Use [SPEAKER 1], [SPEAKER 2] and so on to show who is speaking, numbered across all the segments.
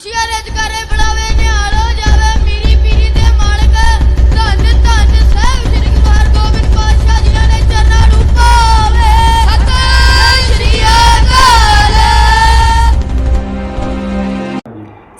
[SPEAKER 1] ਖੁਸ਼ੀਆਂ ਰਜ ਬੁਲਾਵੇ ਨਿਹਾਲ ਹੋ ਜਾਵੇ ਮੀਰੀ ਪੀਰੀ ਦੇ ਮਾਲਕ। ਧੰਨ ਧੰਨ ਸਾਹਿਬ ਸ੍ਰੀ ਗੁਰੂ ਹਰਗੋਬਿੰਦ ਪਾਤਸ਼ਾਹ ਜਿਨ੍ਹਾਂ ਨੇ ਚਰਨਾਂ ਨੂੰ ਪਾਵੇ। ਸਤਿ ਸ਼੍ਰੀ ਅਕਾਲ।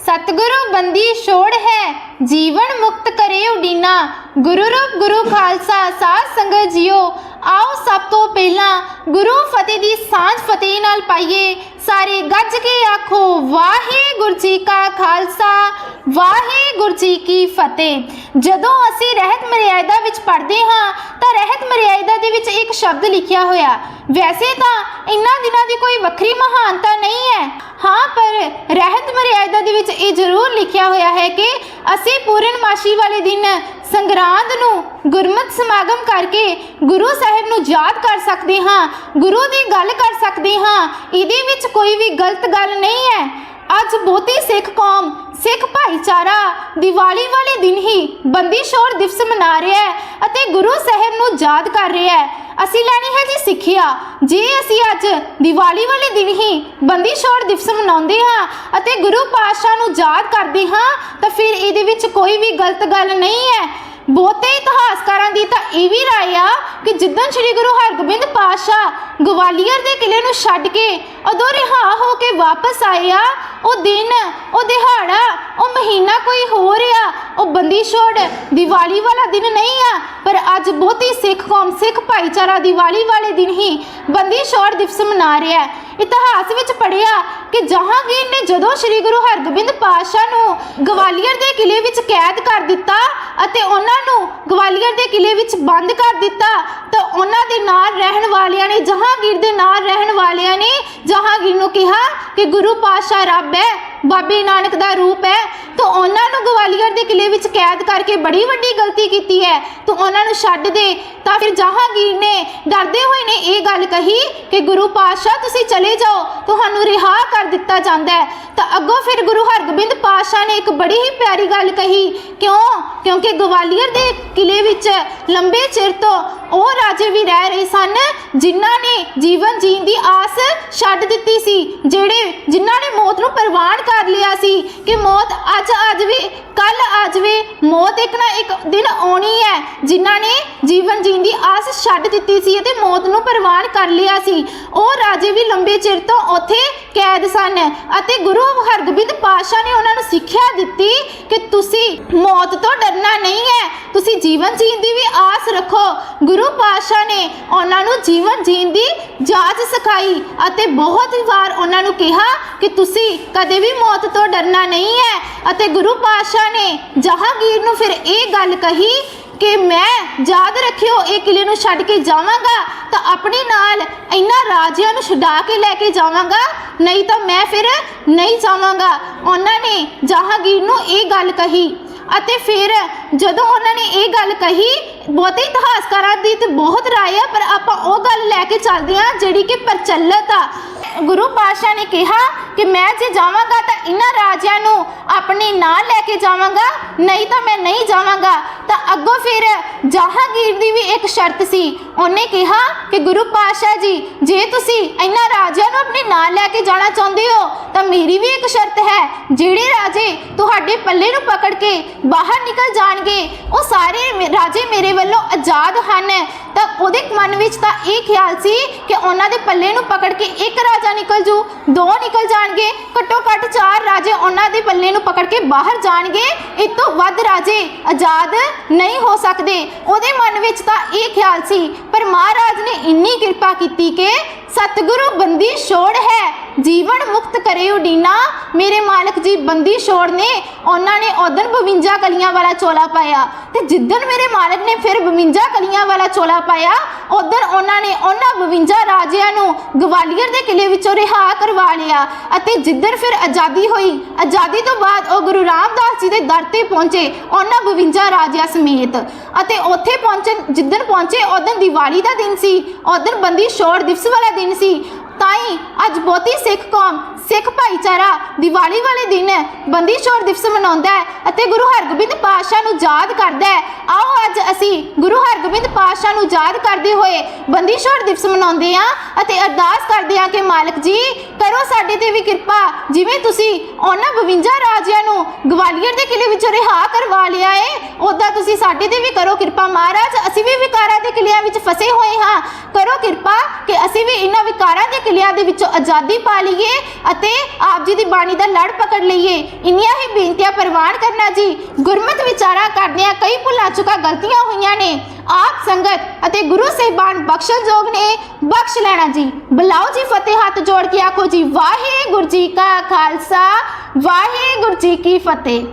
[SPEAKER 2] ਸਤਿਗੁਰੂ ਬੰਦੀ ਛੋੜ ਹੈ, ਜੀਵਨ ਮੁਕਤ ਕਰੇ ਉਡੀਨਾ। ਗੁਰੂ ਰੂਪ ਗੁਰੂ ਖਾਲਸਾ, ਸਾਧ ਸੰਗਤ ਜੀਓ ਆਓ ਸਭ ਤੋਂ ਪਹਿਲਾਂ ਗੁਰੂ ਫਤਿਹ ਦੀ ਸਾਂਝ ਫਤਿਹ ਨਾਲ ਪਾਈਏ। ਸਾਰੇ ਗੱਜ ਕੇ ਆਖੋ, ਵਾਹਿਗੁਰੂ ਜੀ ਕਾ ਖਾਲਸਾ, ਵਾਹਿਗੁਰੂ ਜੀ ਕੀ ਫਤਿਹ। ਜਦੋਂ ਅਸੀਂ ਰਹਿਤ ਮਰਿਆਦਾ ਵਿੱਚ ਪੜ੍ਹਦੇ ਹਾਂ, ਤਾਂ ਰਹਿਤ ਮਰਿਆਦਾ ਦੇ ਵਿੱਚ ਇੱਕ ਸ਼ਬਦ ਲਿਖਿਆ ਹੋਇਆ। ਵੈਸੇ ਤਾਂ ਇਨ੍ਹਾਂ ਦਿਨਾਂ ਦੀ ਕੋਈ ਵੱਖਰੀ ਮਹਾਨਤਾ ਨਹੀਂ ਹੈ। ਹਾਂ, ਪਰ ਰਹਿਤ ਮਰਿਆਦਾ ਦੇ ਵਿੱਚ ਇਹ ਜ਼ਰੂਰ ਲਿਖਿਆ ਹੋਇਆ ਹੈ ਕਿ ਅਸੀਂ ਪੂਰਨਮਾਸ਼ੀ ਵਾਲੇ ਦਿਨ ਸੰਗਰਾਂਦ ਨੂੰ ਗੁਰਮਤ ਸਮਾਗਮ ਕਰਕੇ ਗੁਰੂ ਸਾਹਿਬ ਨੂੰ ਯਾਦ ਕਰ ਸਕਦੇ ਹਾਂ, ਗੁਰੂ ਦੀ ਗੱਲ ਕਰ ਸਕਦੇ ਹਾਂ। ਇਹਦੇ ਵਿੱਚ ਕੋਈ ਵੀ ਗਲਤ ਗੱਲ ਨਹੀਂ ਹੈ। ਅੱਜ ਬਹੁਤੀ ਸਿੱਖ ਕੌਮ, ਸਿੱਖ ਭਾਈਚਾਰਾ ਦੀਵਾਲੀ ਵਾਲੇ ਦਿਨ ਹੀ ਬੰਦੀ ਛੋੜ ਦਿਵਸ ਮਨਾ ਰਿਹਾ ਹੈ ਅਤੇ ਗੁਰੂ ਸਾਹਿਬ ਨੂੰ ਯਾਦ ਕਰ ਰਿਹਾ ਹੈ। ਅਸੀਂ ਲੈਣੀ ਹੈ ਜੀ ਸਿੱਖਿਆ। ਜੇ ਅਸੀਂ ਅੱਜ ਦੀਵਾਲੀ ਵਾਲੇ ਦਿਨ ਹੀ ਬੰਦੀ ਛੋੜ ਦਿਵਸ ਮਨਾਉਂਦੇ ਹਾਂ ਅਤੇ ਗੁਰੂ ਪਾਤਸ਼ਾਹ ਨੂੰ ਯਾਦ ਕਰਦੇ ਹਾਂ, ਤਾਂ ਫਿਰ ਇਹਦੇ ਵਿੱਚ ਕੋਈ ਵੀ ਗਲਤ ਗੱਲ ਨਹੀਂ ਹੈ। ਬਹੁਤੇ ਇਤਿਹਾਸਕਾਰਾਂ ਦੀ ਤਾਂ ਇਹ ਵੀ ਰਾਏ ਆ ਕਿ ਜਿੱਦਣ ਸ੍ਰੀ ਗੁਰੂ ਹਰਗੋਬਿੰਦ ਪਾਤਸ਼ਾਹ ਗਵਾਲੀਅਰ ਦੇ ਕਿਲੇ ਨੂੰ ਛੱਡ ਕੇ ਉਦੋਂ ਰਿਹਾ ਹੋ ਕੇ ਵਾਪਸ ਆਏ ਆ, ਉਹ ਦਿਨ, ਉਹ ਦਿਹਾੜਾ, ਉਹ ਮਹੀਨਾ ਕੋਈ ਹੋਰ ਆ, ਉਹ ਬੰਦੀ ਛੋੜ ਦੀਵਾਲੀ ਵਾਲਾ ਦਿਨ ਨਹੀਂ ਆ, ਪਰ ਅੱਜ ਬਹੁਤੀ ਸਿੱਖ ਕੌਮ, ਸਿੱਖ ਭਾਈਚਾਰਾ ਦੀਵਾਲੀ ਵਾਲੇ ਦਿਨ ਹੀ ਬੰਦੀ ਛੋੜ ਦਿਵਸ ਮਨਾ ਰਿਹਾ ਹੈ। ਇਤਿਹਾਸ ਵਿੱਚ ਪੜਿਆ ਕਿ ਜਹਾਂਗੀਰ ਨੇ ਜਦੋਂ ਸ੍ਰੀ ਗੁਰੂ ਹਰਗੋਬਿੰਦ ਪਾਤਸ਼ਾਹ ਨੂੰ ਗਵਾਲੀਅਰ ਦੇ ਕਿਲੇ ਵਿੱਚ ਕੈਦ ਕਰ ਦਿੱਤਾ ਅਤੇ ਉਹਨਾਂ ਨੂੰ ਗਵਾਲੀਅਰ ਦੇ ਕਿਲੇ ਵਿੱਚ ਬੰਦ ਕਰ ਦਿੱਤਾ, ਤਾਂ ਉਹਨਾਂ ਦੇ ਨਾਲ ਰਹਿਣ ਵਾਲਿਆਂ ਨੇ, ਜਹਾਂਗੀਰ ਦੇ ਨਾਲ ਰਹਿਣ ਵਾਲਿਆਂ ਨੇ ਜਹਾਂਗੀਰ ਨੂੰ ਕਿਹਾ ਕਿ ਗੁਰੂ ਪਾਤਸ਼ਾਹ ਰੱਬ ਹੈ ਬਾਬੇ ਨਾਨਕ ਦਾ ਰੂਪ ਹੈ, ਤੂੰ ਉਹਨਾਂ ਨੂੰ ਗਵਾਲੀਅਰ ਦੇ ਕਿਲੇ ਵਿੱਚ ਕੈਦ ਕਰਕੇ ਬੜੀ ਵੱਡੀ ਗਲਤੀ ਕੀਤੀ ਹੈ। ਤੂੰ ਉਹਨਾਂ ਨੂੰ ਛੱਡ ਦੇ, ਤਾਂ ਫਿਰ ਜਹਾਂਗੀਰ ਨੇ ਡਰਦੇ ਹੋਏ ਨੇ ਇਹ ਗੱਲ ਕਹੀ ਕਿ ਗੁਰੂ ਪਾਤਸ਼ਾਹ, ਤੁਸੀਂ ਚਲੇ ਜਾਓ, ਤੁਹਾਨੂੰ ਰਿਹਾ ਕਰ ਦਿੱਤਾ ਜਾਂਦਾ ਹੈ। ਤਾਂ ਅੱਗੋਂ ਫਿਰ ਗੁਰੂ ਹਰਗੋਬਿੰਦ ਪਾਤਸ਼ਾਹ ਨੇ ਇੱਕ ਬੜੀ ਹੀ ਪਿਆਰੀ ਗੱਲ ਕਹੀ, ਕਿਉਂ? ਕਿਉਂਕਿ ਗਵਾਲੀਅਰ ਦੇ ਕਿਲੇ ਵਿੱਚ ਲੰਬੇ ਚਿਰ ਤੋਂ ਉਹ ਰਾਜੇ ਵੀ ਰਹਿ ਰਹੇ ਸਨ ਜਿਨ੍ਹਾਂ ਨੇ ਜੀਵਨ ਜੀਣ ਦੀ ਆਸ ਛੱਡ ਦਿੱਤੀ ਸੀ, ਜਿਹੜੇ ਜਿਨ੍ਹਾਂ ਨੇ ਮੌਤ ਨੂੰ ਪ੍ਰਵਾਨ ਕਰ ਲਿਆ ਸੀ ਕਿ ਮੌਤ ਅੱਜ ਆ ਜਾਵੇ ਕੱਲ ਆ ਜਾਵੇ ਮੌਤ ਇੱਕ ਨਾ ਇੱਕ ਦਿਨ ਆਉਣੀ ਹੈ, ਜਿਨ੍ਹਾਂ ਨੇ ਜੀਵਨ ਜੀਣ ਦੀ ਆਸ ਛੱਡ ਦਿੱਤੀ ਸੀ ਅਤੇ ਮੌਤ ਨੂੰ ਪ੍ਰਵਾਨ ਕਰ ਲਿਆ ਸੀ। ਉਹ ਰਾਜੇ ਵੀ ਲੰਬੇ ਚਿਰ ਤੋਂ ਉੱਥੇ ਕੈਦ ਸਨ ਅਤੇ ਗੁਰੂ ਹਰਗੋਬਿੰਦ ਪਾਤਸ਼ਾਹ ਨੇ ਉਹਨਾਂ ਨੂੰ ਸਿੱਖਿਆ ਦਿੱਤੀ ਕਿ ਤੁਸੀਂ ਮੌਤ ਤੋਂ ਡਰਨਾ ਨਹੀਂ ਹੈ, ਤੁਸੀਂ ਜੀਵਨ ਜੀਣ ਦੀ ਵੀ ਆਸ ਰੱਖੋ। ਗੁਰੂ ਗੁਰੂ ਪਾਤਸ਼ਾਹ ਨੇ ਉਹਨਾਂ ਨੂੰ ਜੀਵਨ ਜੀਣ ਦੀ ਜਾਚ ਸਿਖਾਈ ਅਤੇ ਬਹੁਤ ਵਾਰ ਉਹਨਾਂ ਨੂੰ ਕਿਹਾ ਕਿ ਤੁਸੀਂ ਕਦੇ ਵੀ ਮੌਤ ਤੋਂ ਡਰਨਾ ਨਹੀਂ ਹੈ ਅਤੇ ਗੁਰੂ ਪਾਤਸ਼ਾਹ ਨੇ ਜਹਾਂਗੀਰ ਨੂੰ ਫਿਰ ਇਹ ਗੱਲ ਕਹੀ ਕਿ ਮੈਂ ਯਾਦ ਰੱਖਿਓ, ਇਹ ਕਿਲੇ ਨੂੰ ਛੱਡ ਕੇ ਜਾਵਾਂਗਾ ਤਾਂ ਆਪਣੇ ਨਾਲ ਇਹਨਾਂ ਰਾਜਿਆਂ ਨੂੰ ਛਡਾ ਕੇ ਲੈ ਕੇ ਜਾਵਾਂਗਾ, ਨਹੀਂ ਤਾਂ ਮੈਂ ਫਿਰ ਨਹੀਂ ਜਾਵਾਂਗਾ। ਉਹਨਾਂ ਨੇ ਜਹਾਂਗੀਰ ਨੂੰ ਇਹ ਗੱਲ ਕਹੀ ਅਤੇ ਫਿਰ ਜਦੋਂ ਉਹਨਾਂ ਨੇ ਇਹ ਗੱਲ ਕਹੀ ਬਹੁਤੇ ਇਤਿਹਾਸਕਾਰਾਂ ਦੀ ਤੇ ਬਹੁਤ ਰਾਏ ਆ, ਪਰ ਆਪਾਂ ਉਹ ਗੱਲ ਲੈ ਕੇ ਚੱਲਦੇ ਹਾਂ ਜਿਹੜੀ ਕਿ ਪ੍ਰਚਲਿਤ ਆ। ਗੁਰੂ ਪਾਤਸ਼ਾਹ ਨੇ ਕਿਹਾ ਕਿ ਮੈਂ ਜੇ ਜਾਵਾਂਗਾ ਤਾਂ ਇਹਨਾਂ ਰਾਜਿਆਂ ਨੂੰ ਆਪਣੇ ਨਾਲ ਲੈ ਕੇ ਜਾਵਾਂਗਾ, ਨਹੀਂ ਤਾਂ ਮੈਂ ਨਹੀਂ ਜਾਵਾਂਗਾ। ਤਾਂ ਅੱਗੋਂ ਫਿਰ ਜਹਾਂਗੀਰ ਦੀ ਵੀ ਇੱਕ ਸ਼ਰਤ ਸੀ। ਉਹਨੇ ਕਿਹਾ ਕਿ ਗੁਰੂ ਪਾਤਸ਼ਾਹ ਜੀ, ਜੇ ਤੁਸੀਂ ਇਹਨਾਂ ਰਾਜਿਆਂ ਨੂੰ ਆਪਣੇ ਨਾਲ ਲੈ ਕੇ ਜਾਣਾ ਚਾਹੁੰਦੇ ਹੋ, ਤਾਂ ਮੇਰੀ ਵੀ ਇੱਕ ਸ਼ਰਤ ਹੈ। ਜਿਹੜੇ ਰਾਜੇ ਤੁਹਾਡੇ ਪੱਲੇ ਨੂੰ ਪਕੜ ਕੇ ਬਾਹਰ ਨਿਕਲ ਜਾਣਗੇ, ਉਹ ਸਾਰੇ ਰਾਜੇ ਮੇਰੇ ਵੱਲੋਂ ਆਜ਼ਾਦ ਹਨ। ਤਾਂ ਉਹਦੇ ਮਨ ਵਿੱਚ ਤਾਂ ਇਹ ਖਿਆਲ ਸੀ ਕਿ ਉਹਨਾਂ ਦੇ ਪੱਲੇ ਨੂੰ ਪਕੜ ਕੇ ਇੱਕ ਰਾਜ ਨਿਕਲ ਜੂ, ਦੋ ਨਿਕਲ ਜਾਣਗੇ, ਘੱਟੋ ਘੱਟ ਚਾਰ ਰਾਜੇ ਉਹਨਾਂ ਦੇ ਪੱਲੇ ਨੂੰ ਪਕੜ ਕੇ ਬਾਹਰ ਜਾਣਗੇ, ਇਸ ਤੋਂ ਵੱਧ ਰਾਜੇ ਆਜ਼ਾਦ ਨਹੀਂ ਹੋ ਸਕਦੇ। ਉਹਦੇ ਮਨ ਵਿੱਚ ਤਾਂ ਇਹ ਖਿਆਲ ਸੀ, ਪਰ ਮਹਾਰਾਜ ਨੇ ਇੰਨੀ ਕਿਰਪਾ ਕੀਤੀ ਕਿ ਸਤਿਗੁਰੂ ਬੰਦੀ ਛੋੜ ਹੈ। ਜੀਵਨ ਮੁਕਤ ਕਰੇ ਉਡੀਨਾ ਮੇਰੇ ਮਾਲਕ ਜੀ, ਬੰਦੀ ਛੋੜ ਨੇ। ਉਹਨਾਂ ਨੇ ਉਦਨ 52 ਕਲੀਆਂ ਵਾਲਾ ਚੋਲਾ ਪਾਇਆ। ਤੇ ਜਿੱਦਨ ਮੇਰੇ ਮਾਲਕ ਨੇ ਫਿਰ 52 ਕਲੀਆਂ ਵਾਲਾ ਚੋਲਾ ਪਾਇਆ ਉਦਨ ਉਹਨਾਂ ਨੇ ਉਹਨਾਂ 52 ਰਾਜਿਆਂ ਨੂੰ ਗਵਾਲੀਅਰ ਦੇ ਕਿਲੇ ਵਿੱਚੋਂ ਰਿਹਾ ਕਰਵਾ ਲਿਆ। ਅਤੇ ਜਿੱਦਨ ਫਿਰ ਆਜ਼ਾਦੀ ਹੋਈ, ਆਜ਼ਾਦੀ ਤੋਂ ਬਾਅਦ ਉਹ ਗੁਰੂ ਰਾਮਦਾਸ ਜੀ ਦੇ ਦਰ ਤੇ ਪਹੁੰਚੇ ਉਹਨਾਂ 52 ਰਾਜਿਆਂ ਸਮੇਤ। ਅਤੇ ਉੱਥੇ ਪਹੁੰਚਣ ਜਿੱਦਨ ਪਹੁੰਚੇ ਉਦਨ ਦੀਵਾਲੀ ਦਾ ਦਿਨ ਸੀ ਉਦਨ ਬੰਦੀ ਛੋੜ ਦਿਵਸ ਵਾਲਾ ਦਿਨ ਸੀ। ਤਾਂ ਹੀ ਅੱਜ ਬਹੁਤੀ ਸਿੱਖ ਕੌਮ, ਸਿੱਖ ਭਾਈਚਾਰਾ ਦੀਵਾਲੀ ਵਾਲੇ ਦਿਨ ਬੰਦੀ ਛੋੜ ਦਿਵਸ ਮਨਾਉਂਦਾ ਹੈ ਅਤੇ ਗੁਰੂ ਹਰਗੋਬਿੰਦ ਪਾਤਸ਼ਾਹ ਨੂੰ ਯਾਦ ਕਰਦਾ ਹੈ। ਆਓ ਅੱਜ ਅਸੀਂ ਗੁਰੂ ਹਰਗੋਬਿੰਦ ਪਾਤਸ਼ਾਹ ਨੂੰ ਯਾਦ ਕਰਦੇ ਹੋਏ ਬੰਦੀ ਛੋੜ ਦਿਵਸ ਮਨਾਉਂਦੇ ਹਾਂ ਅਤੇ ਅਰਦਾਸ ਕਰਦੇ ਹਾਂ ਕਿ ਮਾਲਕ ਜੀ, ਕਰੋ ਸਾਡੇ ਤੇ ਵੀ ਕਿਰਪਾ। ਜਿਵੇਂ ਤੁਸੀਂ ਉਹਨਾਂ 52 ਰਾਜਿਆਂ ਨੂੰ ਗਵਾਲੀਅਰ ਦੇ ਕਿਲੇ ਵਿੱਚੋਂ ਰਿਹਾ ਕਰਵਾ ਲਿਆ ਏ। ਉਦਾਂ ਤੁਸੀਂ ਸਾਡੇ ਤੇ ਵੀ ਕਰੋ ਕਿਰਪਾ ਮਹਾਰਾਜ। ਅਸੀਂ ਵੀ ਵਿਕਾਰਾਂ ਦੇ ਕਿਲਿਆਂ ਵਿੱਚ ਫਸੇ ਹੋਏ ਹਾਂ। ਕਰੋ ਕਿਰਪਾ ਕਿ ਅਸੀਂ ਵੀ ਇਹਨਾਂ ਵਿਕਾਰਾਂ ਦੇ ਕਿਲਿਆਂ ਦੇ ਵਿੱਚੋਂ ਆਜ਼ਾਦੀ ਪਾ ਲਈਏ ਅਤੇ ਆਪ ਜੀ ਦੀ ਬਾਣੀ ਦਾ ਲੜ ਪਕੜ ਲਈਏ। ਇੰਨੀਆਂ ਹੀ ਬੇਨਤੀਆਂ ਪ੍ਰਵਾਨ ਕਰਨਾ ਜੀ। ਗੁਰਮਤ ਵਿਚਾਰਾਂ ਕਰਦਿਆਂ ਕਈ ਭੁੱਲਾਂ ਚੁੱਕਾ ਗਲਤੀਆਂ ਹੋਈਆਂ ਨੇ। ਆਪ ਸੰਗਤ ਅਤੇ ਗੁਰੂ ਸਾਹਿਬਾਨ ਬਖਸ਼ਣਯੋਗ ਨੇ। ਬਖਸ਼ ਲੈਣਾ ਜੀ। ਬੁਲਾਓ ਜੀ ਫਤਿਹ ਹੱਥ ਜੋੜ ਕੇ ਆਖੋ ਜੀ, ਵਾਹਿਗੁਰੂ ਜੀ ਕਾ ਖਾਲਸਾ। ਵਾਹਿਗੁਰੂ ਜੀ ਕੀ ਫਤਿਹ।